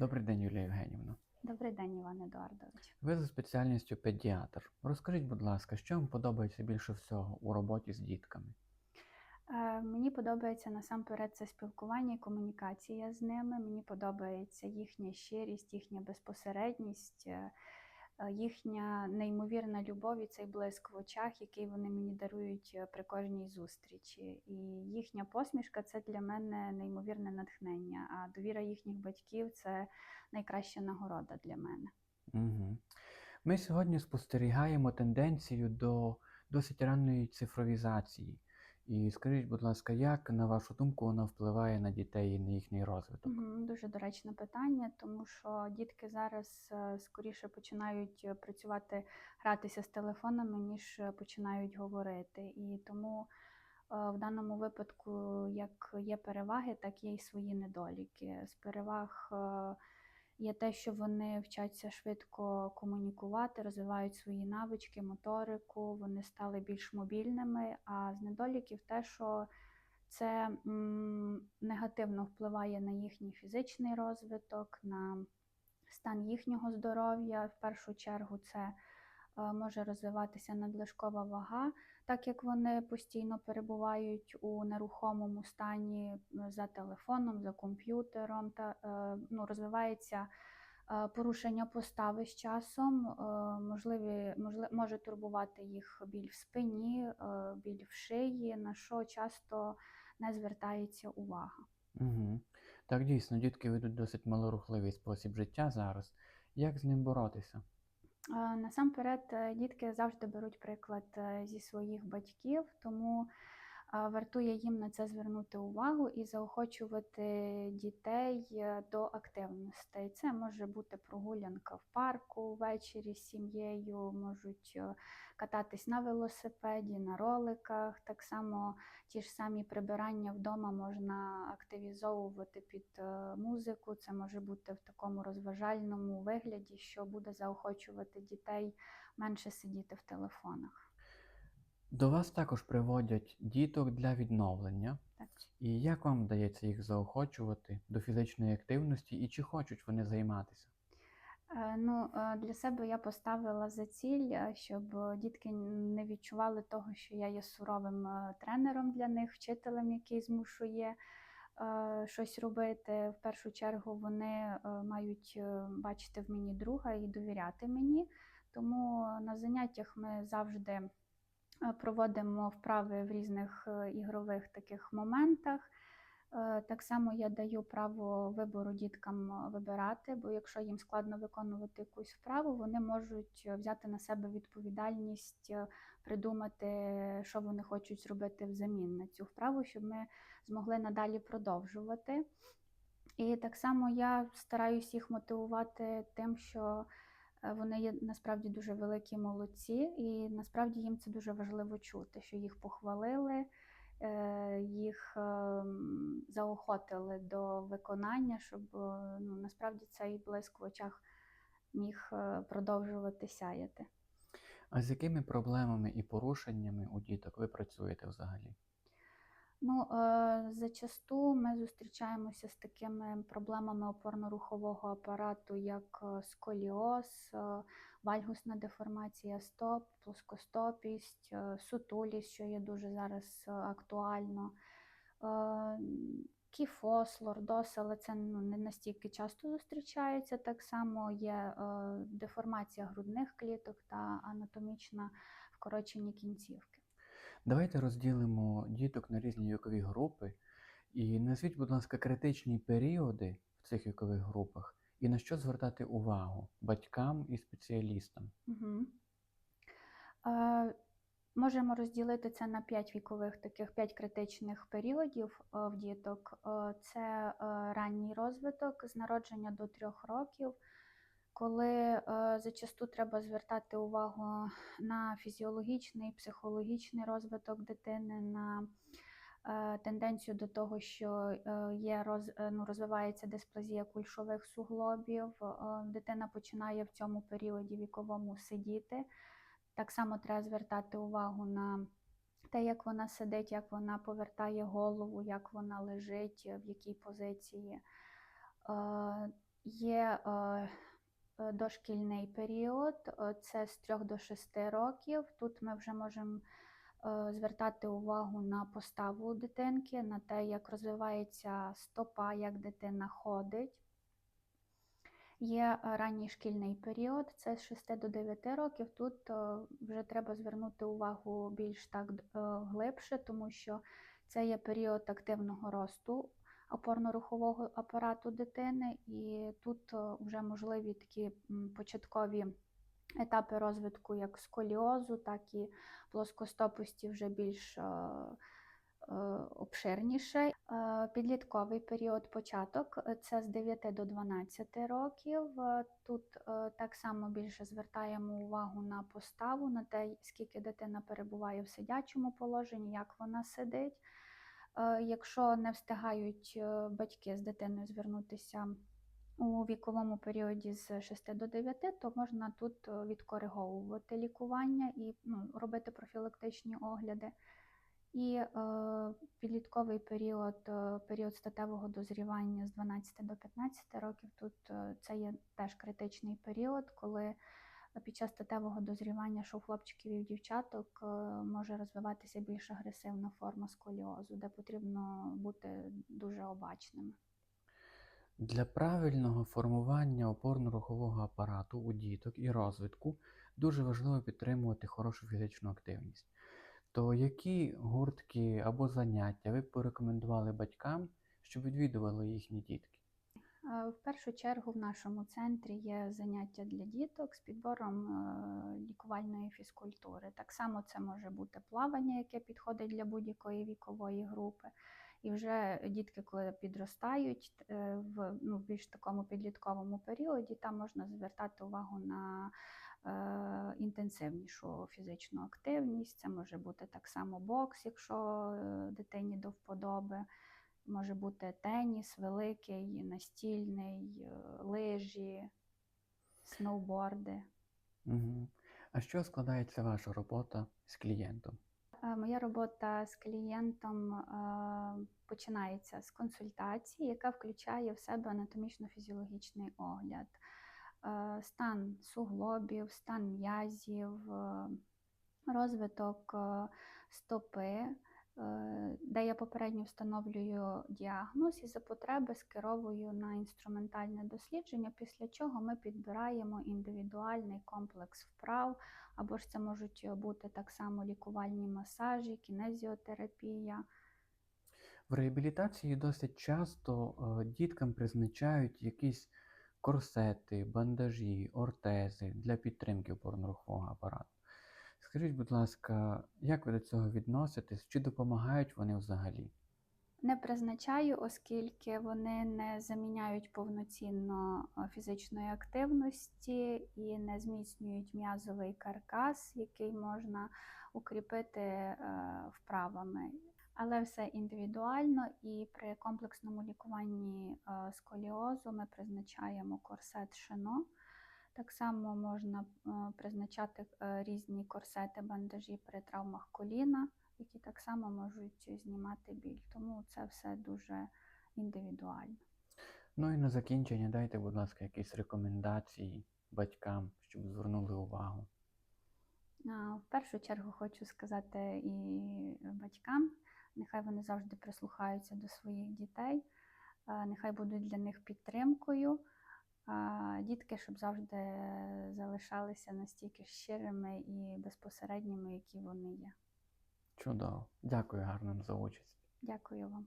Добрий день, Юлія Євгенівна. Добрий день, Іван Едуардович. Ви за спеціальністю педіатр. Розкажіть, будь ласка, що вам подобається більше всього у роботі з дітками? Е, Мені подобається насамперед це спілкування і комунікація з ними. Мені подобається їхня щирість, їхня безпосередність, е, їхня неймовірна любов і цей блиск в очах, який вони мені дарують е, при кожній зустрічі. І їхня посмішка це для мене неймовірне натхнення. А довіра їхніх батьків це найкраща нагорода для мене. Угу. Ми сьогодні спостерігаємо тенденцію до досить ранної цифровізації. І скажіть, будь ласка, як, на вашу думку, вона впливає на дітей і на їхній розвиток? Дуже доречне питання, тому що дітки зараз е, скоріше починають е, працювати, гратися з телефонами, ніж е, починають говорити. І тому в даному випадку як є переваги, так є й свої недоліки. З переваг є те, що вони вчаться швидко комунікувати, розвивають свої навички, моторику, вони стали більш мобільними. А з недоліків те, що це негативно впливає на їхній фізичний розвиток, на стан їхнього здоров'я. В першу чергу це е, може розвиватися надлишкова вага, так як вони постійно перебувають у нерухомому стані за телефоном, за комп'ютером, та е, ну, розвивається е, порушення постави з часом, е, можливі, можли, може турбувати їх біль в спині, е, біль в шиї, на що часто не звертається увага. Угу. Так, дійсно, дітки ведуть досить малорухливий спосіб життя зараз. Як з ним боротися? Е, Насамперед, е, дітки завжди беруть приклад е, зі своїх батьків, тому вартує їм на це звернути увагу і заохочувати дітей е, до активностей. Це може бути прогулянка в парку ввечері з сім'єю, можуть е, кататись на велосипеді, на роликах. Так само ті ж самі прибирання вдома можна активізовувати під е, музику. Це може бути в такому розважальному вигляді, що буде заохочувати дітей менше сидіти в телефонах. До вас також приводять діток для відновлення. Так. І як вам вдається їх заохочувати до фізичної активності і чи хочуть вони займатися? Е, Ну, е, для себе я поставила за ціль, е, щоб дітки не відчували того, що я є суровим тренером для них, вчителем, який змушує щось робити. В першу чергу вони мають бачити в мені друга і довіряти мені. Тому на заняттях ми завжди проводимо вправи в різних е, ігрових таких моментах. Е, Так само я даю право вибору діткам е, вибирати, бо якщо їм складно виконувати якусь вправу, вони можуть е, взяти на себе відповідальність, е, придумати, що вони хочуть зробити взамін на цю вправу, щоб ми змогли надалі продовжувати. І так само я стараюсь їх мотивувати тим, що е, вони є насправді дуже великі молодці, і насправді їм це дуже важливо чути, що їх похвалили, е, їх ем, заохотили до виконання, щоб е, ну, насправді цей блиск в очах міг е, продовжувати сяяти. А з якими проблемами і порушеннями у діток ви працюєте взагалі? Ну, е, зачасту ми зустрічаємося з такими проблемами опорно-рухового апарату, як е, сколіоз, е, вальгусна деформація стоп, плоскостопість, сутулість, що є дуже зараз актуально. Кіфоз, лордоз, але це ну, не настільки часто зустрічається. Так само є деформація грудних кліток та анатомічна вкорочені кінцівки. Давайте розділимо діток на різні вікові групи і назвіть, будь ласка, критичні періоди в цих вікових групах і на що звертати увагу батькам і спеціалістам. Угу. Можемо розділити це на 5 вікових таких 5 критичних періодів е, в діток. Е, це е, ранній розвиток з народження до 3 років, коли е, зачасту треба звертати увагу на фізіологічний, психологічний розвиток дитини, на е, тенденцію до того, що е, є роз, е, ну, розвивається дисплазія кульшових суглобів. Е, Дитина починає в цьому періоді віковому сидіти. Так само треба звертати увагу на те, як вона сидить, як вона повертає голову, як вона лежить, в якій позиції. Е, Є е, е, дошкільний період, е, це з 3 до 6 років. Тут ми вже можемо е, звертати увагу на поставу дитинки, на те, як розвивається стопа, як дитина ходить. Є е, ранній шкільний період, це з 6 до 9 років. Тут е, вже треба звернути увагу більш так е, глибше, тому що це є період активного росту опорно-рухового апарату дитини, і тут е, вже можливі такі початкові етапи розвитку як сколіозу, так і плоскостопості вже більш е, е, обширніше. Підлітковий період початок це з 9 до 12 років. Тут так само більше звертаємо увагу на поставу, на те, скільки дитина перебуває в сидячому положенні, як вона сидить. Е, Якщо не встигають е, батьки з дитиною звернутися у віковому періоді з 6 до 9, то можна тут е, відкориговувати лікування і ну, робити профілактичні огляди. І е, підлітковий період, період статевого дозрівання з 12 до 15 років, тут це є теж критичний період, коли під час статевого дозрівання що у хлопчиків і в дівчаток е, може розвиватися більш агресивна форма сколіозу, де потрібно бути дуже обачними. Для правильного формування опорно-рухового апарату у діток і розвитку дуже важливо підтримувати хорошу фізичну активність. То які гуртки або заняття ви б порекомендували батькам, щоб відвідували їхні дітки? В першу чергу в нашому центрі є заняття для діток з підбором е, лікувальної фізкультури. Так само це може бути плавання, яке підходить для будь-якої вікової групи. І вже дітки, коли підростають е, в ну, більш такому підлітковому періоді, там можна звертати увагу на е, інтенсивнішу фізичну активність. Це може бути так само бокс, якщо е, дитині до вподоби. Може бути теніс великий, настільний, е, лижі, сноуборди. Угу. А що складається ваша робота з клієнтом? Е, Моя робота з клієнтом е, починається з консультації, яка включає в себе анатомічно-фізіологічний огляд, стан суглобів, стан м'язів, розвиток стопи, де я попередньо встановлюю діагноз і за потреби скеровую на інструментальне дослідження, після чого ми підбираємо індивідуальний комплекс вправ, або ж це можуть бути так само лікувальні масажі, кінезіотерапія. В реабілітації досить часто е, діткам призначають якісь корсети, бандажі, ортези для підтримки опорно-рухового апарату. Скажіть, будь ласка, як ви до цього відноситесь? Чи допомагають вони взагалі? Не призначаю, оскільки вони не заміняють повноцінно е, фізичної активності і не зміцнюють м'язовий каркас, який можна укріпити е, вправами. Але все індивідуально і при комплексному лікуванні е, сколіозу ми призначаємо корсет шино. Так само можна е, призначати е, різні корсети, бандажі при травмах коліна, які так само можуть знімати біль. Тому це все дуже індивідуально. Ну і на закінчення дайте, будь ласка, якісь рекомендації батькам, щоб звернули увагу. В першу чергу хочу сказати і батькам, нехай вони завжди прислухаються до своїх дітей, нехай будуть для них підтримкою. А Дітки, щоб завжди залишалися настільки щирими і безпосередніми, які вони є. Чудово. Дякую гарним за участь. Дякую вам.